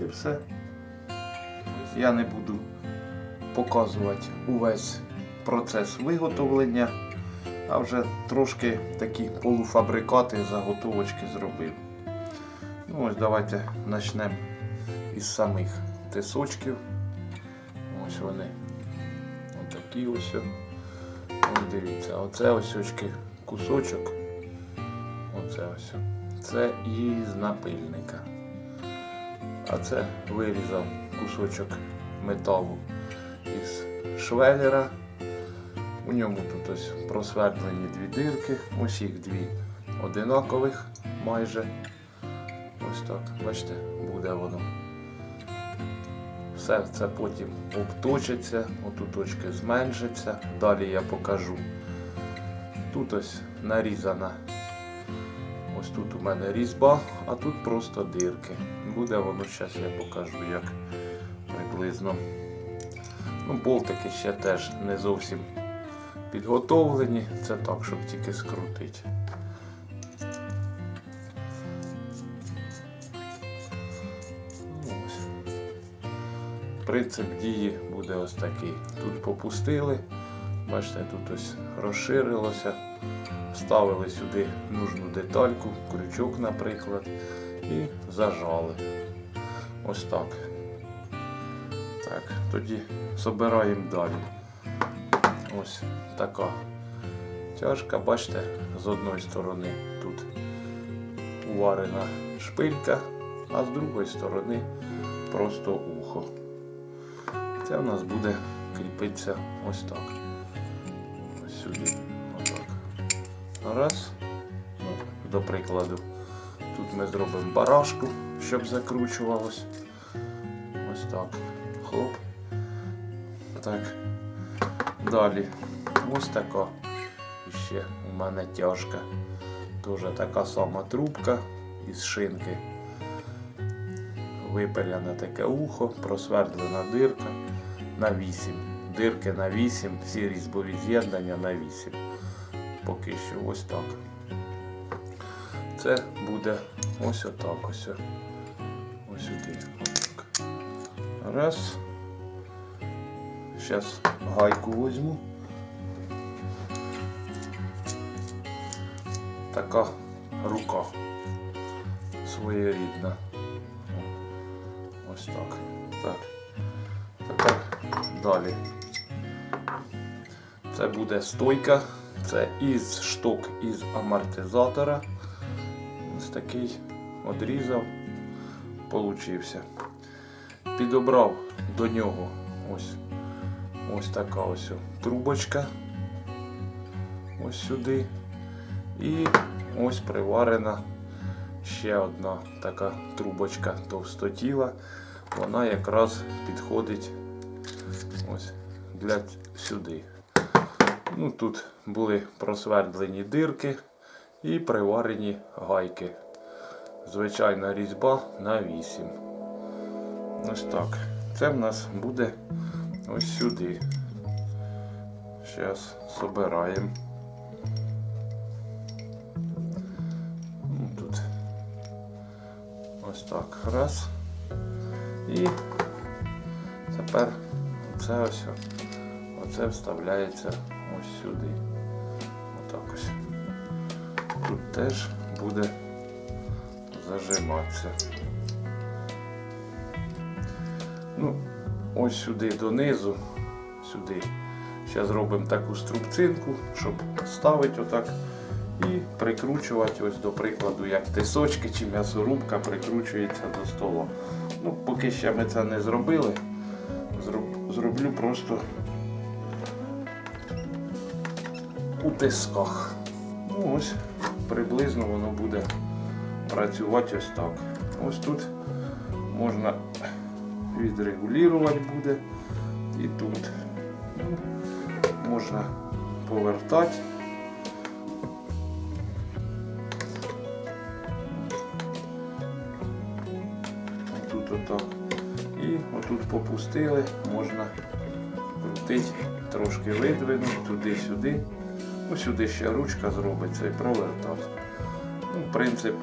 І все. Я не буду показувати увесь процес виготовлення, а вже трошки такі полуфабрикати, заготовочки зробив. Ну ось давайте почнемо із самих тисочків. Ось вони. Отакі ось. Ось дивіться, оце ось очки кусочок. Оце ось. Це із напильника. А це вирізав кусочок металу із швелера. У ньому тут ось просвердлені дві дирки, ось дві одинакових майже. Ось так, бачите, буде воно. Все це потім обточиться, отут точки зменшиться. Далі я покажу. Тут ось нарізана. Ось тут у мене різьба, а тут просто дирки. Буде воно, зараз я покажу, як приблизно. Ну, болтики ще теж не зовсім підготовлені. Це так, щоб тільки скрутити. Ось. Принцип дії буде ось такий. Тут попустили, бачите, тут ось розширилося, вставили сюди нужну детальку, крючок, наприклад, і зажали. Ось так. Так, тоді збираємо далі. Ось така тяжка, бачите, з одної сторони тут уварена шпилька, а з другої сторони просто ухо. Це в нас буде кріпитися ось так. Ось сюди. Раз. Ну, до прикладу. Тут ми зробимо барашку, щоб закручувалось. Ось так. Хлоп. Так. Далі. Ось така. І ще у мене тяжка. Теж така сама трубка із шинки. Випиляне таке ухо, просвердлена дирка на 8. Дирки на 8, всі різьбові з'єднання на 8. Поки що ось так. Це буде ось отак ось. Ось сюди. Раз. Зараз гайку візьму. Така рука своєрідна. Ось так. Так. Тепер далі. Це буде стойка. Це із шток із амортизатора. Ось такий одрізав, получився. Підобрав до нього ось ось така ось трубочка. Ось сюди. І ось приварена ще одна така трубочка товстотіла. Вона якраз підходить ось для сюди. Ну, Тут були просвердлені дирки і приварені гайки. Звичайна різьба на 8. Ось так. Це в нас буде ось сюди. Зараз збираємо. Ну, Тут ось так. Раз. І тепер це ось оце вставляється ось сюди. Отак ось. Тут теж буде зажиматися. Ну, ось сюди донизу, сюди. Зараз зробимо таку струбцинку, щоб ставити отак і прикручувати, ось до прикладу, як тисочки чи м'ясорубка прикручується до стола. Ну, поки ще ми це не зробили, зроб- зроблю просто у тисках. Ну ось приблизно воно буде працювати ось так. Ось тут можна відрегулювати буде і тут. Можна повертати. Тут отак. І отут попустили, можна крутити, трошки видвинути туди-сюди. Сюди ще ручка зробиться і провертати. Ну, принцип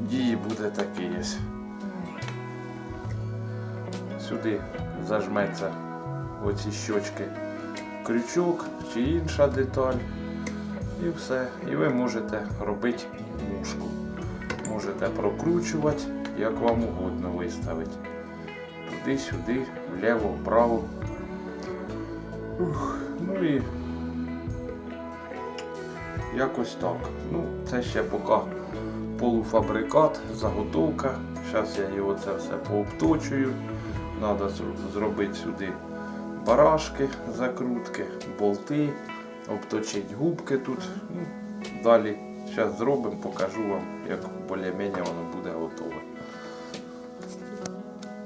дії буде такий ось. сюди зажметься оці щочки крючок чи інша деталь. І все. І ви можете робити мушку. Можете прокручувати, як вам угодно виставити. Туди-сюди, вліво, вправо. Ух, ну і якось так. Ну, це ще поки полуфабрикат, заготовка. Зараз я його це все пообточую. Треба зробити сюди барашки, закрутки, болти, обточити губки тут. Ну, далі зараз зробимо, покажу вам, як більш-менш воно буде готове.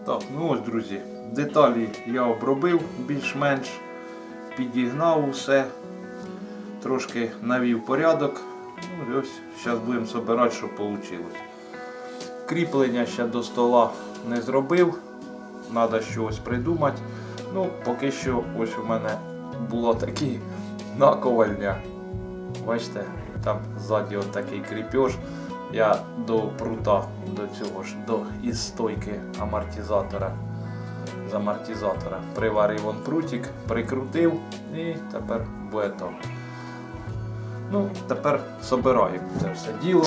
Так, ну ось, друзі, деталі я обробив більш-менш, підігнав усе, трошки навів порядок. Ну, ось зараз будемо збирати, що вийшло. Кріплення ще до стола не зробив, треба щось придумати. Ну, поки що ось у мене було такі наковальня. Бачите, там ззаді от такий кріпеж. Я до прута, до цього ж, до із стойки амортизатора. З амортизатора приварив вон прутик, прикрутив і тепер буде так. Ну, тепер собираю це все діло.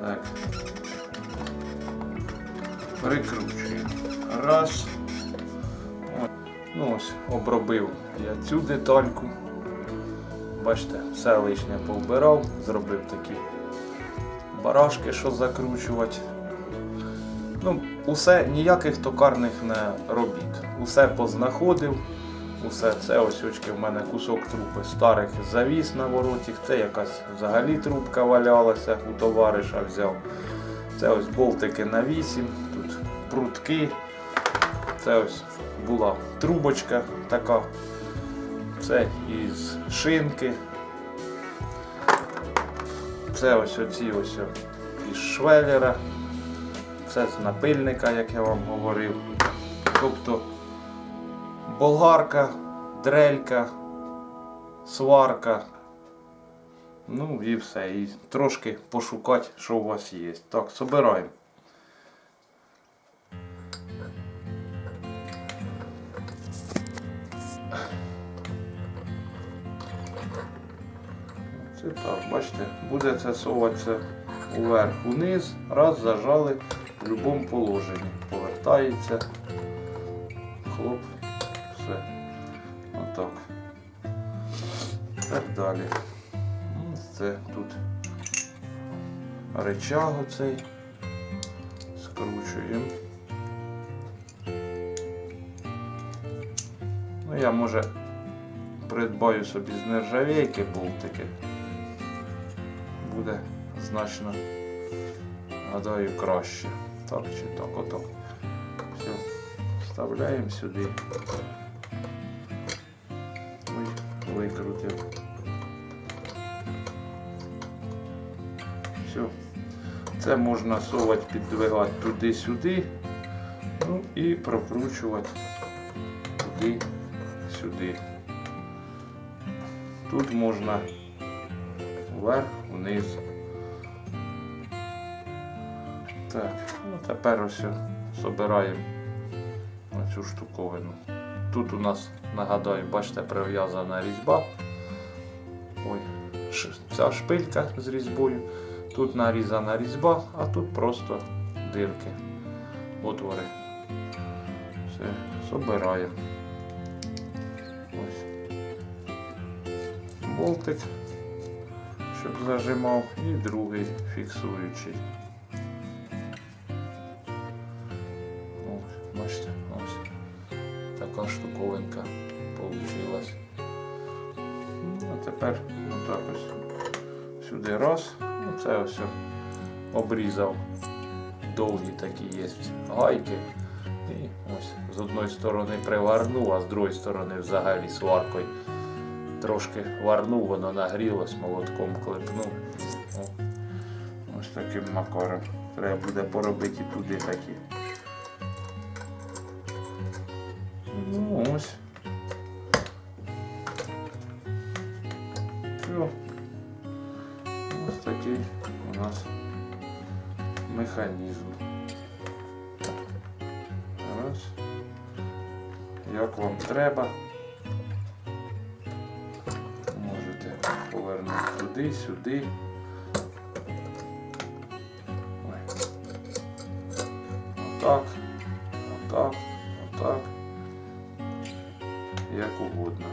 Так. Прикручуємо. Раз. Ну ось, обробив я цю детальку. Бачите, все лишнє повбирав, зробив такі барашки, що закручувати. Ну, усе ніяких токарних не робіт. Усе познаходив. Усе це ось очки в мене кусок трупи старих завіс на воротіх. Це якась взагалі трубка валялася, у товариша взяв. Це ось болтики на 8, тут прутки. Це ось була трубочка така. Це із шинки. Це ось оці ось із швеллера. Це з напильника, як я вам говорив. Тобто болгарка, дрелька, сварка. Ну і все. І трошки пошукати, що у вас є. Так, собираємо. Це так, бачите, буде це соватися уверх униз, раз зажали в будь-якому положенні. Повертається. Хлоп, Так далі. Ну, Це тут речаг оцей. Скручуємо. Ну я може придбаю собі з нержавейки болтики. Буде значно, гадаю, краще. Так чи так, отак. Все, вставляємо сюди. Ой, викрутив. Все. Це можна совати, піддвигати туди-сюди. Ну і прокручувати туди-сюди. Тут можна вверх, вниз. Так, ну тепер ось збираємо цю штуковину. Тут у нас, нагадаю, бачите, прив'язана різьба. Ой, ця шпилька з різьбою. Тут нарізана різьба, а тут просто дирки, отвори. Все, собираємо. Ось. Болтик, щоб зажимав, і другий фіксуючий. Ось, бачите, ось така штуковинка получилась. Ну, а тепер отак ось сюди раз. Ну, це ось обрізав. Довгі такі є гайки. І ось з одної сторони приварнув, а з другої сторони взагалі сваркою трошки варнув, воно нагрілось, молотком клепнув. Ось таким макаром. Треба буде поробити і туди такі. Ну ось. Все. Такий у нас механізм. Раз. Як вам треба. Можете повернути туди, сюди. Отак. Отак. Отак. Як угодно.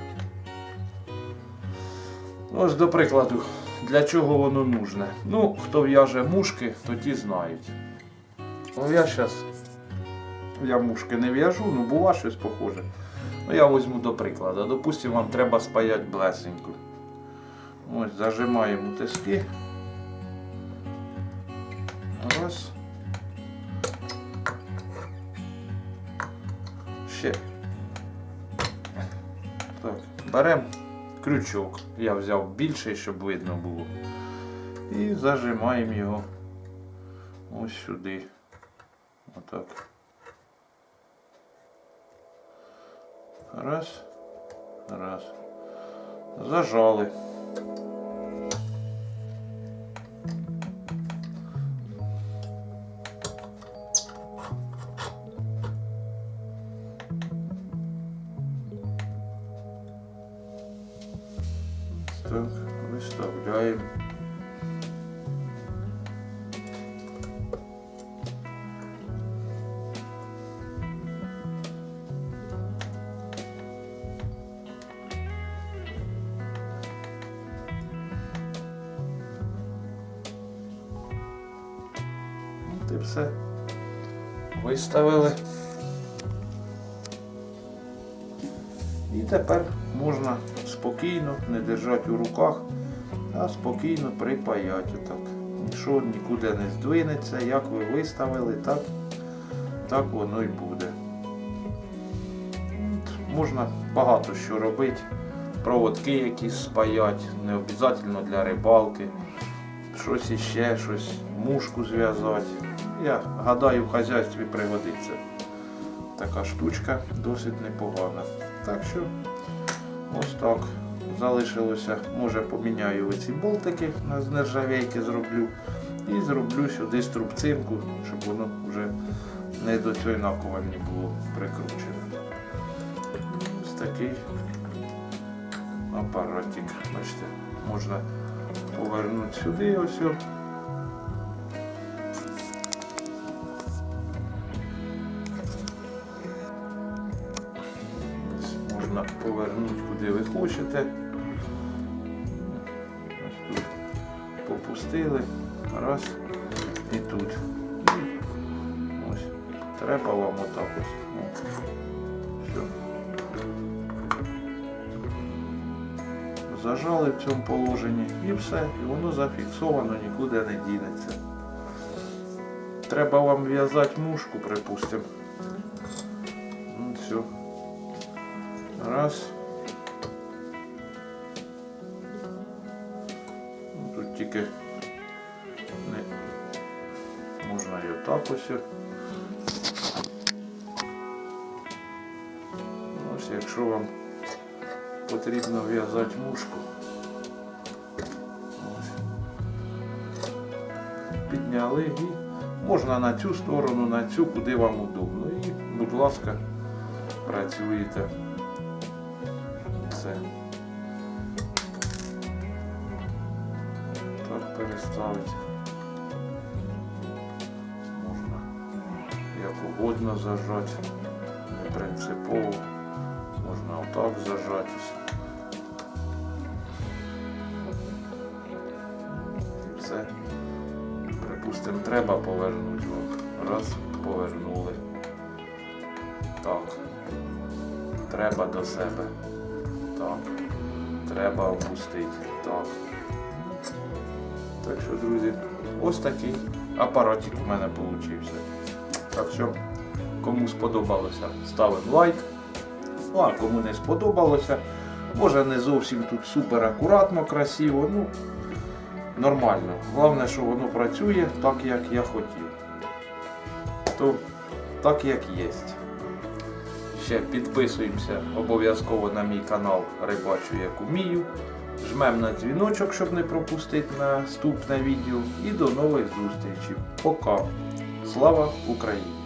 Ну, Ось до прикладу, для чого воно нужне. Ну, хто в'яже мушки, то ті знають. Ну, я зараз я мушки не в'яжу, ну бува щось похоже. Ну, я візьму до прикладу. Допустимо, вам треба спаяти блесеньку. Ось, зажимаємо тиски. Раз. Ще. Так, беремо крючок. Я взяв більший, щоб видно було. І зажимаємо його ось сюди. Отак. Раз. Раз. Зажали. Так, виставляємо. От все. Виставили. І тепер можна спокійно, не держати у руках, а спокійно припаяти отак. Нічого нікуди не здвинеться, як ви виставили, так, так воно і буде. Можна багато що робити. Проводки якісь спаять, не обов'язково для рибалки. Щось іще, щось, мушку зв'язати. Я гадаю, в хазяйстві пригодиться. Така штучка досить непогана. Так що ось так. Залишилося, може поміняю оці болтики на- нержавейки зроблю. І зроблю сюди струбцинку, щоб воно вже не до цієї наковальні було прикручене. Ось такий апаратик. Бачите, можна повернути сюди. Ось Можна повернути куди ви хочете. Ось тут попустили. Раз. І тут. Ось. Треба вам отак ось. Все. Зажали в цьому положенні і все. І воно зафіксовано, нікуди не дінеться. Треба вам в'язати мушку, припустимо. Ну, все. Раз. Тільки не можна і отак ось. Ось якщо вам потрібно в'язати мушку. Ось. Підняли і можна на цю сторону, на цю, куди вам удобно. І, будь ласка, працюєте. Це. Так переставити. Можна як угодно зажати, не принципово. Можна отак зажатись. І все. Припустимо, треба повернути. Раз, повернули. Так. Треба до себе. Так. Треба опустити. Так. Так що, друзі, ось такий апаратик у мене вийшов. Так що, кому сподобалося, ставимо лайк. Ну а кому не сподобалося, може не зовсім тут супер акуратно, красиво, ну нормально. Головне, що воно працює так, як я хотів. То так як є. ще підписуємося обов'язково на мій канал Рибачу як умію. Жмем на дзвіночок, щоб не пропустити наступне відео. І до нових зустрічей. Пока. Слава Україні!